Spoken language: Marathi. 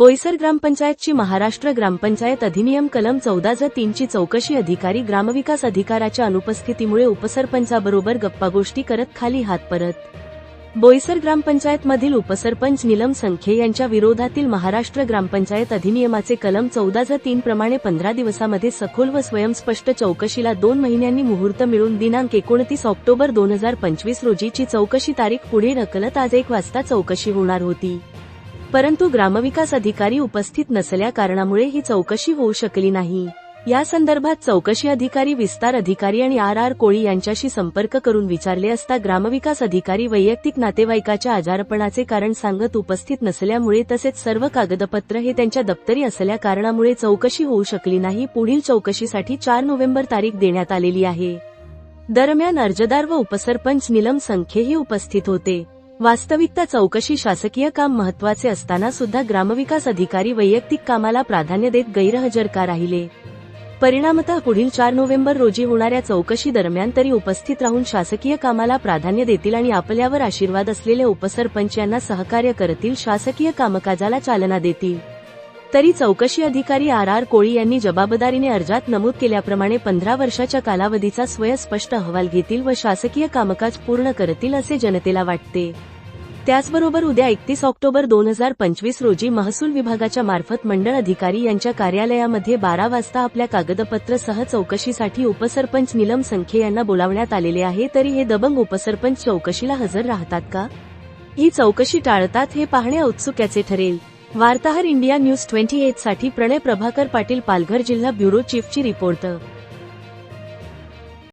बोईसर ग्रामपंचायतची महाराष्ट्र ग्रामपंचायत अधिनियम कलम चौदा ज तीनची चौकशी अधिकारी ग्रामविकास अधिकाराच्या अनुपस्थितीमुळे उपसरपंचाबरोबर गप्पागोष्टी करत खाली हात परत. बोईसर ग्रामपंचायतमधील उपसरपंच निलम संखे यांच्या विरोधातील महाराष्ट्र ग्रामपंचायत अधिनियमाचे कलम चौदा ज तीन प्रमाणे पंधरा दिवसामध्ये सखोल व स्वयंस्पष्ट चौकशीला दोन महिन्यांनी मुहूर्त मिळून दिनांक एकोणतीस ऑक्टोबर दोन हजार पंचवीस रोजीची चौकशी तारीख पुढे ढकलत आज एक वाजता चौकशी होणार होती. परंतु ग्रामविकास अधिकारी उपस्थित नसल्या कारणामुळे ही चौकशी होऊ शकली नाही. या संदर्भात चौकशी अधिकारी विस्तार अधिकारी आणि आर आर कोळी यांच्याशी संपर्क करून विचारले असता ग्रामविकास अधिकारी वैयक्तिक नातेवाईकाच्या आजारपणाचे कारण सांगत उपस्थित नसल्यामुळे तसेच सर्व कागदपत्र हे त्यांच्या दप्तरी असल्या कारणामुळे चौकशी होऊ शकली नाही. पुढील चौकशीसाठी चार नोव्हेंबर तारीख देण्यात आलेली आहे. दरम्यान अर्जदार व उपसरपंच निलम संख्येही उपस्थित होते. वास्तविकता चौकशी शासकीय काम महत्त्वाचे असताना सुद्धा ग्रामविकास अधिकारी वैयक्तिक कामाला प्राधान्य देत गैरहजर का राहिले. परिणामतः पुढील चार नोव्हेंबर रोजी होणाऱ्या चौकशी दरम्यान तरी उपस्थित राहून शासकीय कामाला प्राधान्य देतील आणि आपल्यावर आशीर्वाद असलेले उपसरपंच यांना सहकार्य करतील शासकीय कामकाजाला चालना देतील. तरी चौकशी अधिकारी आर आर कोळी यांनी जबाबदारीने अर्जात नमूद केल्याप्रमाणे पंधरा वर्षाच्या कालावधीचा स्वयंस्पष्ट अहवाल घेतील व शासकीय कामकाज पूर्ण करतील असे जनतेला वाटते. त्याचबरोबर उद्या एकतीस ऑक्टोबर दोन हजार पंचवीस रोजी महसूल विभागाच्या मार्फत मंडळ अधिकारी यांच्या कार्यालयामध्ये बारा वाजता आपल्या कागदपत्रसह चौकशीसाठी उपसरपंच निलम संखे यांना बोलावण्यात आलेले आहे. तरी हे दबंग उपसरपंच चौकशीला हजर राहतात का? ही चौकशी टाळतात हे पाहणे औत्सुक्याचे ठरेल. वार्ताहर इंडिया न्यूज ट्वेंटी एटसाठी प्रणय प्रभाकर पाटील पालघर जिल्हा ब्युरो चीफची रिपोर्ट